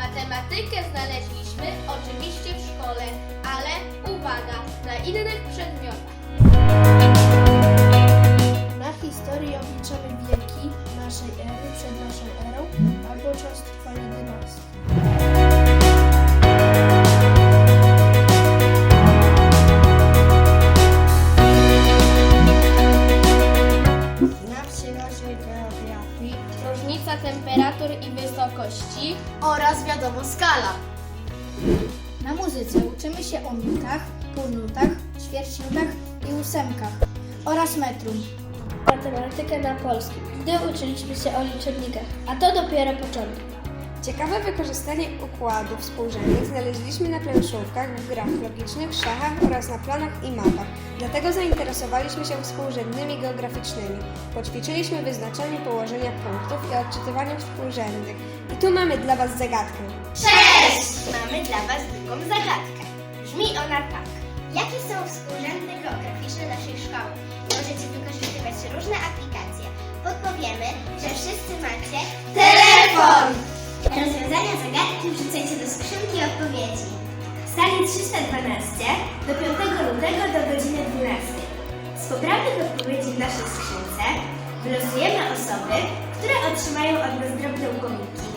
Matematykę znaleźliśmy oczywiście w szkole, ale uwaga, na innych przedmiotach. Na historii obliczamy wieki naszej ery przed naszą erą albo czas Temperatur i wysokości oraz wiadomo skala. Na muzyce uczymy się o nutach, półnutach, ćwierćnutach i ósemkach oraz metrum. Matematykę na polskim, gdy uczyliśmy się o liczebnikach, a to dopiero początek. Ciekawe wykorzystanie układów współrzędnych znaleźliśmy na planszówkach, w grach logicznych, szachach oraz na planach i mapach. Dlatego zainteresowaliśmy się współrzędnymi geograficznymi. Poćwiczyliśmy wyznaczanie położenia punktów i odczytywanie współrzędnych. I tu mamy dla Was zagadkę. Cześć! Mamy dla Was drugą zagadkę. Brzmi ona tak. Jakie są współrzędne geograficzne naszej szkoły? Możecie wykorzystywać różne aplikacje. Podpowiemy, że wszyscy macie telefon! Rozwiązania zagadki wrzucajcie do skrzynki odpowiedzi. W sali 312 do 5 lutego do godziny 12. Z poprawnych odpowiedzi w naszej skrzynce wylosujemy osoby, które otrzymają od nas drobne ukomiki.